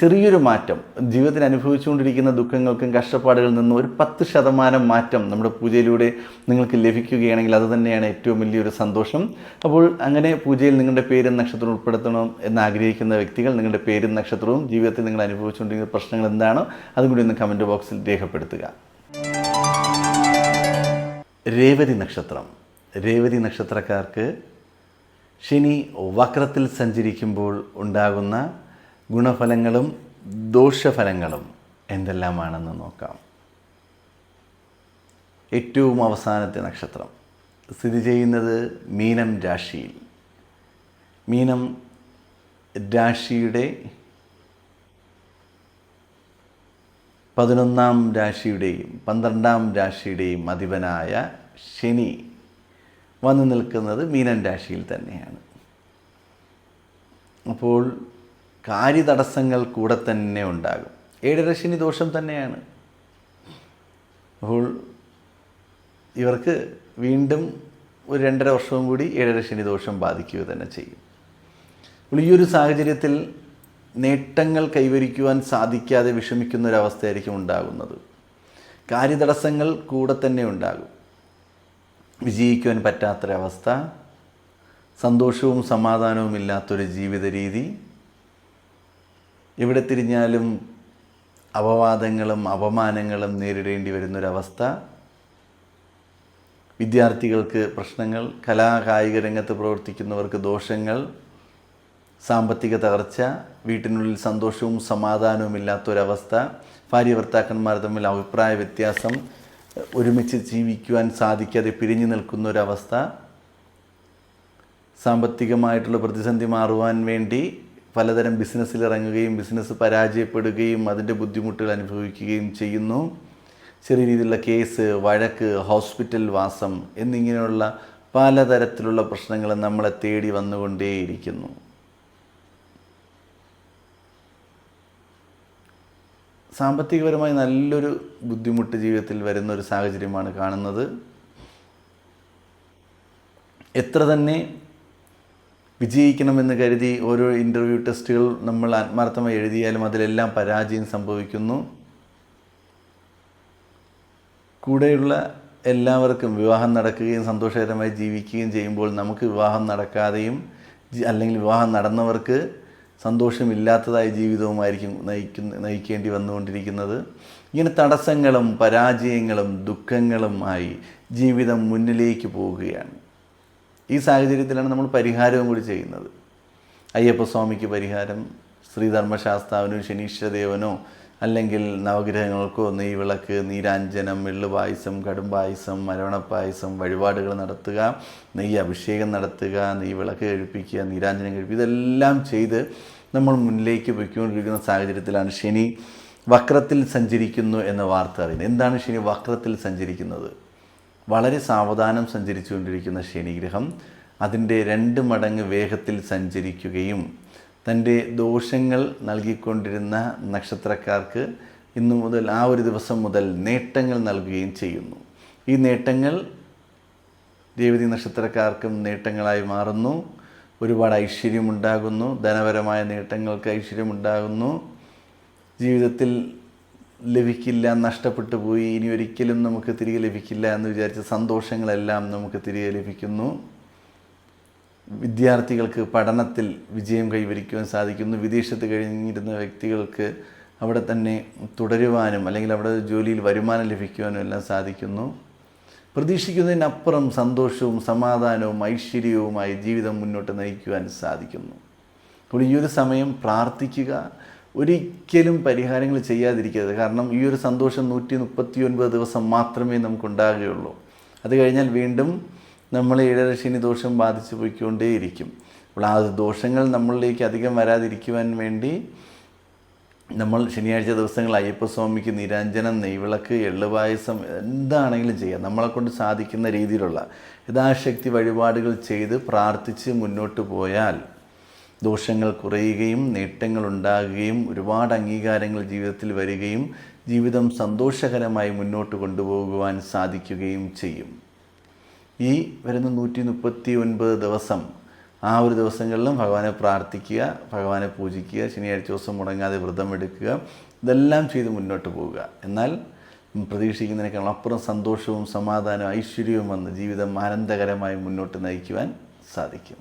ചെറിയൊരു മാറ്റം. ജീവിതത്തിൽ അനുഭവിച്ചുകൊണ്ടിരിക്കുന്ന ദുഃഖങ്ങൾക്കും കഷ്ടപ്പാടുകളിൽ നിന്നും ഒരു പത്ത് ശതമാനം മാറ്റം നമ്മുടെ പൂജയിലൂടെ നിങ്ങൾക്ക് ലഭിക്കുകയാണെങ്കിൽ അത് തന്നെയാണ് ഏറ്റവും വലിയൊരു സന്തോഷം. അപ്പോൾ അങ്ങനെ പൂജയിൽ നിങ്ങളുടെ പേരും നക്ഷത്രവും ഉൾപ്പെടുത്തണം എന്ന് ആഗ്രഹിക്കുന്ന വ്യക്തികൾ നിങ്ങളുടെ പേരും നക്ഷത്രവും ജീവിതത്തിൽ നിങ്ങൾ അനുഭവിച്ചുകൊണ്ടിരിക്കുന്ന പ്രശ്നങ്ങൾ എന്താണോ അതും കൂടി ഒന്ന് കമന്റ് ബോക്സിൽ രേഖപ്പെടുത്തുക. രേവതി നക്ഷത്രം. രേവതി നക്ഷത്രക്കാർക്ക് ശനി വക്രത്തിൽ സഞ്ചരിക്കുമ്പോൾ ഉണ്ടാകുന്ന ഗുണഫലങ്ങളും ദോഷഫലങ്ങളും എന്തെല്ലാമാണെന്ന് നോക്കാം. ഏറ്റവും അവസാനത്തെ നക്ഷത്രം. സ്ഥിതി ചെയ്യുന്നത് മീനം രാശിയിൽ. മീനം രാശിയുടെ പതിനൊന്നാം രാശിയുടെയും പന്ത്രണ്ടാം രാശിയുടെയും അധിപനായ ശനി വന്നു നിൽക്കുന്നത് മീനം രാശിയിൽ തന്നെയാണ്. അപ്പോൾ കാര്യതടസ്സങ്ങൾ കൂടെ തന്നെ ഉണ്ടാകും. ഏഴര ശനി ദോഷം തന്നെയാണ്. അപ്പോൾ ഇവർക്ക് വീണ്ടും ഒരു രണ്ടര വർഷവും കൂടി ഏഴര ശനി ദോഷം ബാധിക്കുക തന്നെ ചെയ്യും. അപ്പോൾ ഈ ഒരു സാഹചര്യത്തിൽ നേട്ടങ്ങൾ കൈവരിക്കുവാൻ സാധിക്കാതെ വിഷമിക്കുന്ന ഒരവസ്ഥയായിരിക്കും ഉണ്ടാകുന്നത്. കാര്യതടസ്സങ്ങൾ കൂടെ തന്നെ ഉണ്ടാകും. വിജയിക്കുവാൻ പറ്റാത്തൊരവസ്ഥ സന്തോഷവും സമാധാനവും ഇല്ലാത്തൊരു ജീവിത രീതി എവിടെ തിരിഞ്ഞാലും അപവാദങ്ങളും അപമാനങ്ങളും നേരിടേണ്ടി വരുന്നൊരവസ്ഥ. വിദ്യാർത്ഥികൾക്ക് പ്രശ്നങ്ങൾ കലാകായിക രംഗത്ത് പ്രവർത്തിക്കുന്നവർക്ക് ദോഷങ്ങൾ സാമ്പത്തിക തകർച്ച വീട്ടിനുള്ളിൽ സന്തോഷവും സമാധാനവും ഇല്ലാത്തൊരവസ്ഥ ഭാര്യ ഭർത്താക്കന്മാർ തമ്മിൽ അഭിപ്രായ വ്യത്യാസം ഒരുമിച്ച് ജീവിക്കുവാൻ സാധിക്കാതെ പിരിഞ്ഞു നിൽക്കുന്ന ഒരവസ്ഥ സാമ്പത്തികമായിട്ടുള്ള പ്രതിസന്ധി മാറുവാൻ വേണ്ടി പലതരം ബിസിനസ്സിൽ ഇറങ്ങുകയും ബിസിനസ് പരാജയപ്പെടുകയും അതിന്റെ ബുദ്ധിമുട്ടുകൾ അനുഭവിക്കുകയും ചെയ്യുന്നു. ചെറിയ രീതിയിലുള്ള കേസ് വഴക്ക് ഹോസ്പിറ്റൽ വാസം എന്നിങ്ങനെയുള്ള പലതരത്തിലുള്ള പ്രശ്നങ്ങൾ നമ്മളെ തേടി വന്നുകൊണ്ടേയിരിക്കുന്നു. സാമ്പത്തികപരമായി നല്ലൊരു ബുദ്ധിമുട്ട് ജീവിതത്തിൽ വരുന്ന ഒരു സാഹചര്യമാണ് കാണുന്നത്. എത്ര തന്നെ വിജയിക്കണമെന്ന് കരുതി ഓരോ ഇന്റർവ്യൂ ടെസ്റ്റുകൾ നമ്മൾ ആത്മാർത്ഥമായി എഴുതിയാലും അതിലെല്ലാം പരാജയം സംഭവിക്കുന്നു. കൂടെയുള്ള എല്ലാവർക്കും വിവാഹം നടക്കുകയും സന്തോഷകരമായി ജീവിക്കുകയും ചെയ്യുമ്പോൾ നമുക്ക് വിവാഹം നടക്കാതെയും അല്ലെങ്കിൽ വിവാഹം നടന്നവർക്ക് സന്തോഷമില്ലാത്തതായ ജീവിതവുമായിരിക്കും നയിക്കുന്ന നയിക്കേണ്ടി വന്നുകൊണ്ടിരിക്കുന്നത്. ഇങ്ങനെ തടസ്സങ്ങളും പരാജയങ്ങളും ദുഃഖങ്ങളുമായി ജീവിതം മുന്നിലേക്ക് പോവുകയാണ്. ഈ സാഹചര്യത്തിലാണ് നമ്മൾ പരിഹാരവും കൂടി ചെയ്യുന്നത്. അയ്യപ്പസ്വാമിക്ക് പരിഹാരം ശ്രീധർമ്മശാസ്താവിനോ ശനീശ്വരദേവനോ അല്ലെങ്കിൽ നവഗ്രഹങ്ങൾക്കോ നെയ്വിളക്ക് നീരാഞ്ജനം വെള്ളുപായസം കടും പായസം മരവണപ്പായസം വഴിപാടുകൾ നടത്തുക നെയ്യ് അഭിഷേകം നടത്തുക നെയ്യ് വിളക്ക് കഴിപ്പിക്കുക നീരാഞ്ജനം കഴിപ്പിക്കുക ഇതെല്ലാം ചെയ്ത് നമ്മൾ മുന്നിലേക്ക് പൊയ്ക്കൊണ്ടിരിക്കുന്ന സാഹചര്യത്തിലാണ് ശനി വക്രത്തിൽ സഞ്ചരിക്കുന്നു എന്ന വാർത്ത അറിയുന്നത്. എന്താണ് ശനി വക്രത്തിൽ സഞ്ചരിക്കുന്നത്? വളരെ സാവധാനം സഞ്ചരിച്ചുകൊണ്ടിരിക്കുന്ന ശനിഗ്രഹം അതിന്റെ രണ്ട് മടങ്ങ് വേഗത്തിൽ സഞ്ചരിക്കുകയും തന്റെ ദോഷങ്ങൾ നൽകിക്കൊണ്ടിരുന്ന നക്ഷത്രക്കാർക്ക് ഇന്നു മുതൽ ആ ഒരു ദിവസം മുതൽ നേട്ടങ്ങൾ നൽകുകയും ചെയ്യുന്നു. ഈ നേട്ടങ്ങൾ രേവതി നക്ഷത്രക്കാർക്കും നേട്ടങ്ങളായി മാറുന്നു. ഒരുപാട് ഐശ്വര്യമുണ്ടാകുന്നു. ധനപരമായ നേട്ടങ്ങൾക്ക് ഐശ്വര്യമുണ്ടാകുന്നു. ജീവിതത്തിൽ ലഭിക്കില്ല നഷ്ടപ്പെട്ടു പോയി ഇനി ഒരിക്കലും നമുക്ക് തിരികെ ലഭിക്കില്ല എന്ന് വിചാരിച്ച സന്തോഷങ്ങളെല്ലാം നമുക്ക് തിരികെ ലഭിക്കുന്നു. വിദ്യാർത്ഥികൾക്ക് പഠനത്തിൽ വിജയം കൈവരിക്കുവാൻ സാധിക്കുന്നു. വിദേശത്ത് കഴിഞ്ഞിരുന്ന വ്യക്തികൾക്ക് അവിടെ തന്നെ തുടരുവാനും അല്ലെങ്കിൽ അവിടെ ജോലിയിൽ വരുമാനം ലഭിക്കുവാനും എല്ലാം സാധിക്കുന്നു. പ്രതീക്ഷിക്കുന്നതിനപ്പുറം സന്തോഷവും സമാധാനവും ഐശ്വര്യവുമായി ജീവിതം മുന്നോട്ട് നയിക്കുവാൻ സാധിക്കുന്നു. അപ്പോൾ ഈ ഒരു സമയം പ്രാർത്ഥിക്കുക ഒരിക്കലും പരിഹാരങ്ങൾ ചെയ്യാതിരിക്കരുത്. കാരണം ഈ ഒരു സന്തോഷം നൂറ്റി മുപ്പത്തി ഒൻപത് ദിവസം മാത്രമേ നമുക്കുണ്ടാകുകയുള്ളൂ. അത് കഴിഞ്ഞാൽ വീണ്ടും നമ്മൾ ഏഴര ശനി ദോഷം ബാധിച്ചു പോയിക്കൊണ്ടേയിരിക്കും. അപ്പോൾ ആ ദോഷങ്ങൾ നമ്മളിലേക്ക് അധികം വരാതിരിക്കുവാൻ വേണ്ടി നമ്മൾ ശനിയാഴ്ച ദിവസങ്ങൾ അയ്യപ്പസ്വാമിക്ക് നിരഞ്ജനം നെയ്വിളക്ക് എള്ളുപായസം എന്താണെങ്കിലും ചെയ്യാം. നമ്മളെ കൊണ്ട് സാധിക്കുന്ന രീതിയിലുള്ള യഥാശക്തി വഴിപാടുകൾ ചെയ്ത് പ്രാർത്ഥിച്ച് മുന്നോട്ട് പോയാൽ ദോഷങ്ങൾ കുറയുകയും നേട്ടങ്ങൾ ഉണ്ടാകുകയും ഒരുപാട് അംഗീകാരങ്ങൾ ജീവിതത്തിൽ വരികയും ജീവിതം സന്തോഷകരമായി മുന്നോട്ട് കൊണ്ടുപോകുവാൻ സാധിക്കുകയും ചെയ്യും. ഈ വരുന്ന നൂറ്റി മുപ്പത്തി ഒൻപത് ദിവസം ആ ഒരു ദിവസങ്ങളിലും ഭഗവാനെ പ്രാർത്ഥിക്കുക ഭഗവാനെ പൂജിക്കുക ശനിയാഴ്ച ദിവസം മുടങ്ങാതെ വ്രതമെടുക്കുക ഇതെല്ലാം ചെയ്ത് മുന്നോട്ട് പോവുക. എന്നാൽ പ്രതീക്ഷിക്കുന്നതിനേക്കാൾ അപ്പുറം സന്തോഷവും സമാധാനവും ഐശ്വര്യവും വന്ന് ജീവിതം ആനന്ദകരമായി മുന്നോട്ട് നയിക്കുവാൻ സാധിക്കും.